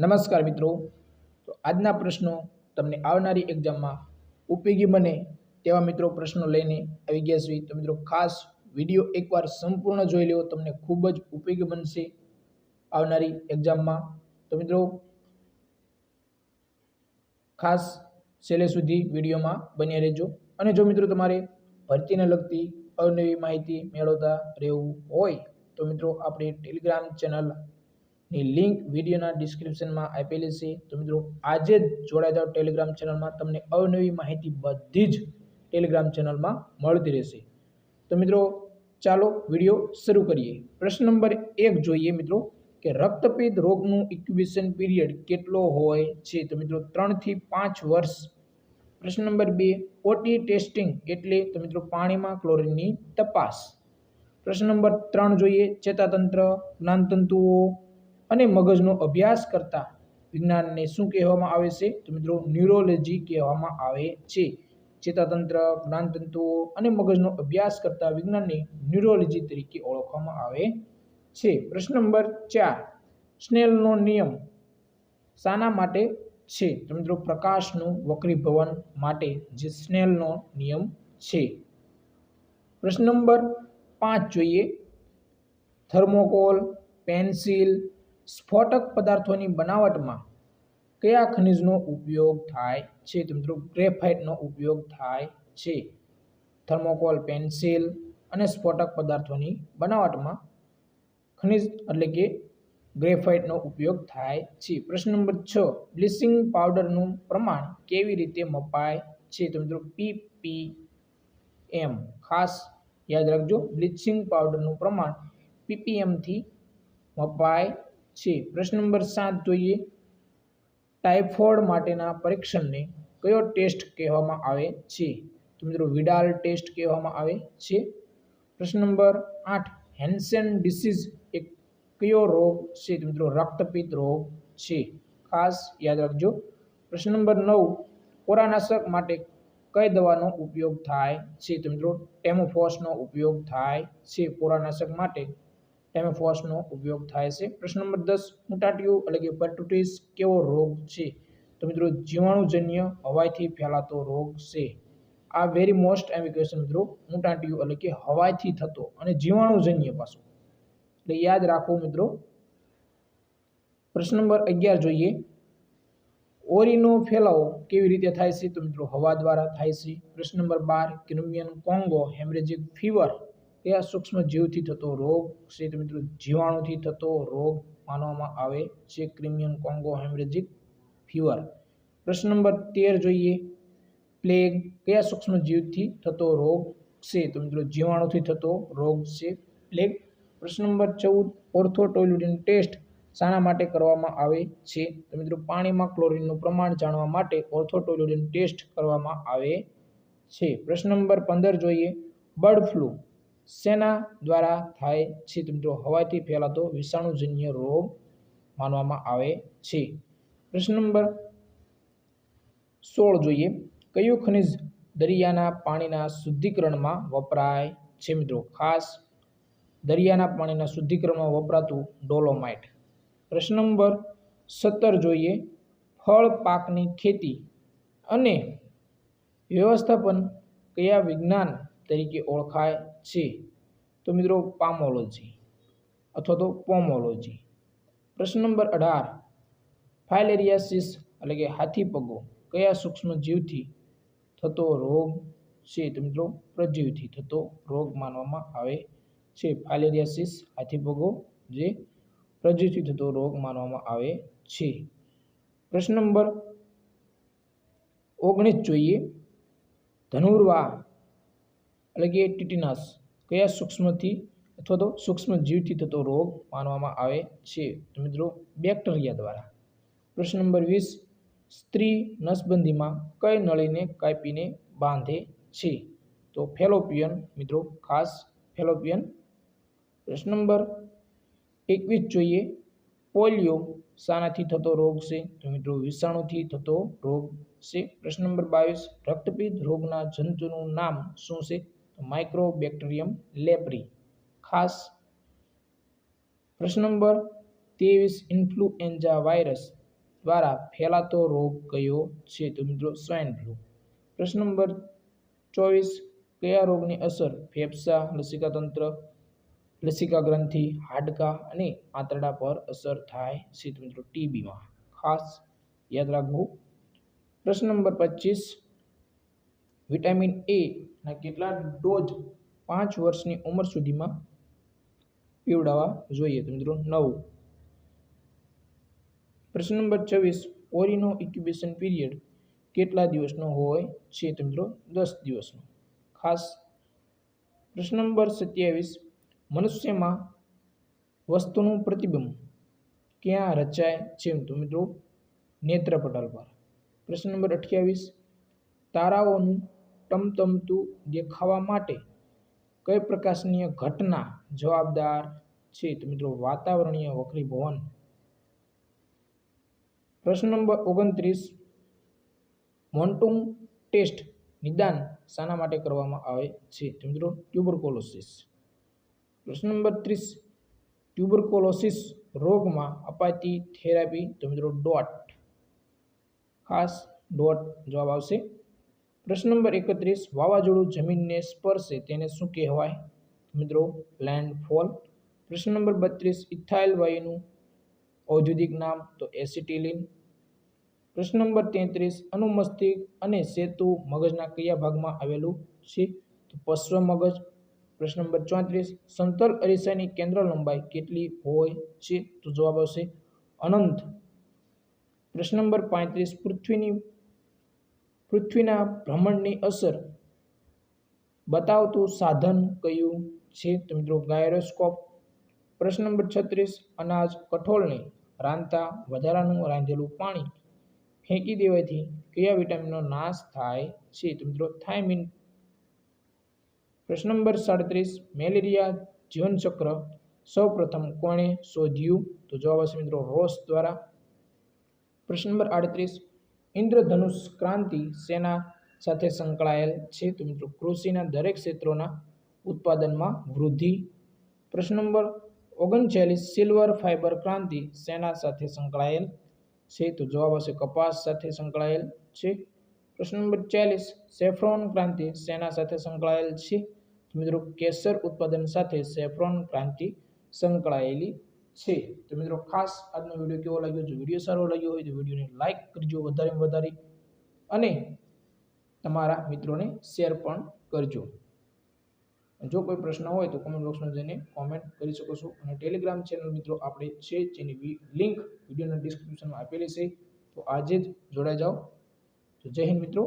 નમસ્કાર મિત્રો. તો આજના પ્રશ્નો તમને આવનારી એક્ઝામમાં ઉપયોગી બને તેવા મિત્રો પ્રશ્નો લઈને આવી ગયા છીએ. તો મિત્રો, ખાસ વીડિયો એકવાર સંપૂર્ણ જોઈ લો તમને ખૂબ જ ઉપયોગી બનશે આવનારી એક્ઝામમાં તો મિત્રો, ખાસ છેલ્લે સુધી વિડીયોમાં બન્યા રહેજો. અને જો મિત્રો તમારે ભરતીને લગતી અવનવી માહિતી મેળવતા રહેવું હોય, તો મિત્રો, આપણી ટેલિગ્રામ ચેનલની લિંક વિડીયોના ડિસ્ક્રિપ્શનમાં આપેલી છે. તો મિત્રો, આજે જ જોડાઈ જાઓ ટેલિગ્રામ ચેનલમાં તમને અવનવી માહિતી બધી જ ટેલિગ્રામ ચેનલમાં મળતી રહેશે. તો મિત્રો, ચાલો વીડિયો શરૂ કરીએ. પ્રશ્ન નંબર એક જોઈએ મિત્રો, કે રક્તપિત રોગનું ઇક્યુબેશન પીરિયડ કેટલો હોય છે? તો મિત્રો ત્રણથી પાંચ વર્ષ. પ્રશ્ન નંબર બે ઓટી ટેસ્ટિંગ એટલે, તો મિત્રો, પાણીમાં ક્લોરીનની તપાસ. પ્રશ્ન નંબર ત્રણ જોઈએ, ચેતાતંત્ર, જ્ઞાનતંતુઓ અને મગજનો અભ્યાસ કરતા વિજ્ઞાનને શું કહેવામાં આવે છે? તો મિત્રો, ન્યુરોલોજી કહેવામાં આવે છે. ચેતાતંત્ર, જ્ઞાનતંતુઓ અને મગજનો અભ્યાસ કરતા વિજ્ઞાનને ન્યુરોલોજી તરીકે ઓળખવામાં આવે છે. પ્રશ્ન નંબર ચાર. સ્નેલનો નિયમ શાના માટે છે? તો મિત્રો, પ્રકાશનું વક્રીભવન માટે જે સ્નેલનો નિયમ છે. પ્રશ્ન નંબર પાંચ જોઈએ. થર્મોકોલ, પેન્સિલ સ્ફોટક પદાર્થોની બનાવટમાં કયા ખનિજનો ઉપયોગ થાય છે? તો મિત્રો, ગ્રેફાઇટનો ઉપયોગ થાય છે. થર્મોકોલ, પેન્સિલ અને સ્ફોટક પદાર્થોની બનાવટમાં ખનિજ એટલે કે ગ્રેફાઇટનો ઉપયોગ થાય છે. પ્રશ્ન નંબર છ બ્લીચિંગ પાવડરનું પ્રમાણ કેવી રીતે મપાય છે? તો મિત્રો પીપી એમ ખાસ યાદ રાખજો બ્લીચિંગ પાવડરનું પ્રમાણ પીપીએમથી મપાય છે પ્રશ્ન નંબર સાત જોઈએ. ટાઇફોઇડ માટેના પરીક્ષણને કયો ટેસ્ટ કહેવામાં આવે છે? તો મિત્રો, વિડાલ ટેસ્ટ કહેવામાં આવે છે. પ્રશ્ન નંબર આઠ, હેન્સેન ડિસીઝ એક કયો રોગ છે? તો મિત્રો, રક્તપિત્ત રોગ છે. ખાસ યાદ રાખજો. પ્રશ્ન નંબર નવ પોરાનાશક માટે કઈ દવાનો ઉપયોગ થાય છે? તો મિત્રો, ટેમોફોસનો ઉપયોગ થાય છે પોરાનાશક માટે. ટેમેફોસનો ઉપયોગ થાય છે? પ્રશ્ન નંબર દસ ઉટાટીઓ એટલે કે પર્ટુટિસ કેવો રોગ છે? તો મિત્રો, જીવાણુજન્ય હવાઈથી ફેલાતો રોગ છે. આ વેરી મોસ્ટ એવી ક્વેશ્ચન મિત્રો, ઉટાટિયું એટલે કે હવાઈથી થતો અને જીવાણુજન્ય પાછો એટલે યાદ રાખો મિત્રો, પ્રશ્ન નંબર અગિયાર જોઈએ. ઓરીનો ફેલાવો કેવી રીતે થાય છે? તો મિત્રો, હવા દ્વારા થાય છે. પ્રશ્ન નંબર બાર, ક્રિમિયન કોંગો હેમરેજિક ફીવર કયા સૂક્ષ્મ જીવથી થતો રોગ છે મિત્રો, જીવાણુથી થતો રોગ માનવામાં આવે છે. Crimean Congo hemorrhagic fever. પ્રશ્ન નંબર તેર જોઈએ. પ્લેગ કયા સૂક્ષ્મ જીવથી થતો રોગ છે? તો મિત્રો, જીવાણુથી થતો રોગ છે પ્લેગ. પ્રશ્ન નંબર ચૌદ ઓર્થોટોલ્યુડિન ટેસ્ટ શાના માટે કરવામાં આવે છે? તો મિત્રો, પાણીમાં ક્લોરિનનું પ્રમાણ જાણવા માટે ઓર્થોટોલ્યુડિન ટેસ્ટ કરવામાં આવે છે. પ્રશ્ન નંબર પંદર જોઈએ. બર્ડ ફ્લૂ શેના દ્વારા થાય છે. તો મિત્રો, હવાથી ફેલાતો વિષાણુજન્ય રોગ માનવામાં આવે છે. પ્રશ્ન નંબર સોળ જોઈએ. કયું ખનિજ દરિયાના પાણીના શુદ્ધિકરણમાં વપરાય છે મિત્રો? ખાસ દરિયાના પાણીના શુદ્ધિકરણમાં વપરાતું ડોલોમાઇટ. પ્રશ્ન નંબર સત્તર જોઈએ. ફળ પાકની ખેતી અને વ્યવસ્થાપન કયા વિજ્ઞાન તરીકે ઓળખાય છે. તો મિત્રો પામોલોજી અથવા તો પોમોલોજી. પ્રશ્ન નંબર અઢાર. ફાઇલેરિયાસિસ એટલે કે હાથી પગો કયા સૂક્ષ્મજીવથી થતો રોગ છે? તો મિત્રો પ્રજીવથી થતો રોગ માનવામાં આવે છે. ફાઇલેરિયાસિસ હાથી પગો જે પ્રજીવથી થતો રોગ માનવામાં આવે છે. પ્રશ્ન નંબર ઓગણીસ જોઈએ. ધનુર્વા એટલે કે ટીટીનસ. કયા સૂક્ષ્મથી અથવા તો સૂક્ષ્મ જીવથી થતો રોગ માનવામાં આવે છે? તો મિત્રો, બેક્ટેરિયા દ્વારા. પ્રશ્ન નંબર વીસ, સ્ત્રી નસબંધીમાં કઈ નળીને કાપીને બાંધે છે? તો ફેલોપિયન, મિત્રો, ખાસ ફેલોપિયન. પ્રશ્ન નંબર એકવીસ જોઈએ. પોલિયો શાનાથી થતો રોગ છે? તો મિત્રો, વિષાણુથી થતો રોગ છે. પ્રશ્ન નંબર બાવીસ રક્તપિત રોગના જંતુનું નામ શું છે? માઇક્રોબેક્ટેરિયમ લેપરી ખાસ પ્રશ્ન નંબર ત્રેવીસ ઇન્ફ્લુએન્ઝા વાયરસ દ્વારા ફેલાતો રોગ કયો છે? તો મિત્રો સ્વાઇન ફ્લૂ પ્રશ્ન નંબર ચોવીસ, કયા રોગની અસર ફેફસા, લસિકા તંત્ર, લસિકા ગ્રંથિ, હાડકા અને આંતરડા પર અસર થાય છે? તો મિત્રો ટીબીમાં ખાસ યાદ રાખવું. પ્રશ્ન નંબર પચીસ વિટામિન એના કેટલા ડોઝ પાંચ વર્ષની ઉંમર સુધીમાં પીવડાવવા જોઈએ તો મિત્રો નવ. પ્રશ્ન નંબર છવ્વીસ, ઓરીનો ઇક્યુબેશન પીરિયડ કેટલા દિવસનો હોય છે તો મિત્રો દસ દિવસનો. ખાસ પ્રશ્ન નંબર સત્યાવીસ, મનુષ્યમાં વસ્તુનું પ્રતિબિંબ ક્યાં રચાય છે તો મિત્રો નેત્રપટલ પર. પ્રશ્ન નંબર અઠ્યાવીસ, તારાઓનું ટમટમતું દેખાવા માટે કઈ પ્રકાશનીય ઘટના જવાબદાર છે? તો મિત્રો, વાતાવરણીય વક્રીભવન પ્રશ્ન નંબર ઓગણત્રીસ. મોન્ટુંગ ટેસ્ટ નિદાન શાના માટે કરવામાં આવે છે? તો મિત્રો ટ્યુબરકોલોસિસ પ્રશ્ન નંબર ત્રીસ. ટ્યુબરકોલોસિસ રોગમાં અપાતી થેરાપી, તો મિત્રો, ડોટ. ખાસ ડોટ જવાબ આવશે. પ્રશ્ન નંબર એકત્રીસ, વાવાઝોડું જમીનને સ્પર્શે તેને શું કહેવાય? મિત્રો લેન્ડફોલ પ્રશ્ન નંબર બત્રીસ, ઇથાઇલ વાયુનું ઔદ્યોગિક નામ તો એસિટિલિન. પ્રશ્ન નંબર તેત્રીસ અનુમસ્તિક અને સેતુ મગજના કયા ભાગમાં આવેલું છે? તો પશ્વ મગજ. પ્રશ્ન નંબર ચોત્રીસ, સમતલ અરીસાની કેન્દ્ર લંબાઈ કેટલી હોય છે? તો જવાબ આવશે અનંત. પ્રશ્ન નંબર પાંત્રીસ, પૃથ્વીની પૃથ્વીના ભ્રમણની અસર બતાવતું સાધન કયું છે તો મિત્રો ગાયરોસ્કોપ, પ્રશ્ન નંબર છત્રીસ, અનાજ કઠોળને રાંધતા વધારાનું રાંધેલું પાણી ફેંકી દેવાથી કયા વિટામિનનો નાશ થાય છે તો મિત્રો થાઇમિન. પ્રશ્ન નંબર સાડત્રીસ, મેલેરિયા જીવનચક્ર સૌપ્રથમ કોણે શોધ્યું? તો જવાબ આવશે મિત્રો રોસ દ્વારા. પ્રશ્ન નંબર આડત્રીસ ઇન્દ્રધનુષ ક્રાંતિ સેના સાથે સંકળાયેલ છે તો મિત્રો, કૃષિના દરેક ક્ષેત્રોના ઉત્પાદનમાં વૃદ્ધિ. પ્રશ્ન નંબર ઓગણચાલીસ, સિલ્વર ફાઇબર ક્રાંતિ સેના સાથે સંકળાયેલ છે તો જવાબ આવશે કપાસ સાથે સંકળાયેલ છે. પ્રશ્ન નંબર ચાલીસ, સેફ્રોન ક્રાંતિ સેના સાથે સંકળાયેલ છે. મિત્રો, કેસર ઉત્પાદન સાથે સેફ્રોન ક્રાંતિ સંકળાયેલી છે. તો મિત્રો, ખાસ આજનો વીડિયો કેવો લાગ્યો? જો વીડિયો સારો લાગ્યો હોય તો વિડીયોને લાઇક કરજો વધારેમાં વધારે અને તમારા મિત્રોને શેર પણ કરજો. જો કોઈ પ્રશ્ન હોય તો કોમેન્ટ બોક્સમાં જઈને કોમેન્ટ કરી શકો છો. અને ટેલિગ્રામ ચેનલ મિત્રો આપણે છે, જેની લિંક વિડીયોના ડિસ્ક્રિપ્શનમાં આપેલી છે. તો આજે જ જોડાઈ જાઓ. તો જય હિન્દ મિત્રો.